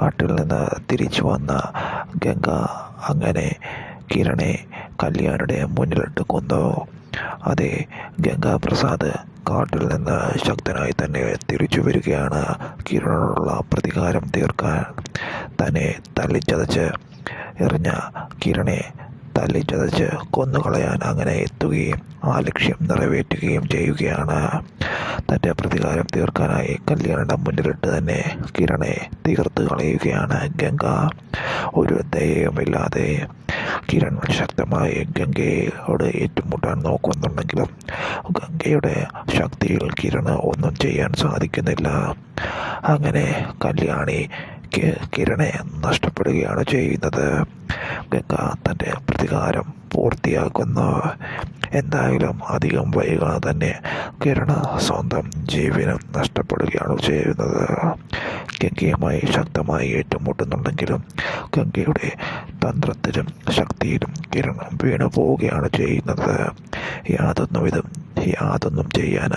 കാട്ടിൽ നിന്ന് തിരിച്ചു വന്ന ഗംഗ അങ്ങനെ കിരണെ കല്യാണിയുടെ മുന്നിലിട്ട് കൊന്നു. അതെ ഗംഗാപ്രസാദ് കാട്ടിൽ നിന്ന് ശക്തനായി തന്നെ തിരിച്ചു വരികയാണ്. കിരണോടുള്ള പ്രതികാരം തീർക്കാൻ തന്നെ തല്ലിച്ചതച്ച് എറിഞ്ഞ കിരണെ തല്ലിച്ചതച്ച് കൊന്നുകളയാൻ അങ്ങനെ എത്തുകയും ആ ലക്ഷ്യം നിറവേറ്റുകയും ചെയ്യുകയാണ്. തന്റെ പ്രതികാരം തീർക്കാനായി കല്യാണ മുന്നിലിട്ട് തന്നെ കിരണെ തീർത്ത് കളയുകയാണ് ഗംഗ. ഒരു ദയയുമില്ലാതെ കിരൺ ശക്തമായി ഗംഗയോട് ഏറ്റുമുട്ടാൻ നോക്കുന്നുണ്ടെങ്കിലും ഗംഗയുടെ ശക്തിയിൽ കിരണ് ഒന്നും ചെയ്യാൻ സാധിക്കുന്നില്ല. അങ്ങനെ കല്യാണി കിരണെ നഷ്ടപ്പെടുകയാണ് ചെയ്യുന്നത്. ഗംഗ തന്റെ പ്രതികാരം പൂർത്തിയാക്കുന്നു എന്തായാലും അധികം വൈകാതെ തന്നെ കിരണ സ്വന്തം ജീവനും നഷ്ടപ്പെടുകയാണ് ചെയ്യുന്നത്. ഗംഗയുമായി ശക്തമായി ഏറ്റുമുട്ടുന്നുണ്ടെങ്കിലും ഗംഗയുടെ തന്ത്രത്തിലും ശക്തിയിലും കിരണം വീണു പോവുകയാണ് ചെയ്യുന്നത്. യാതൊന്നും ഇതും യാതൊന്നും ചെയ്യാൻ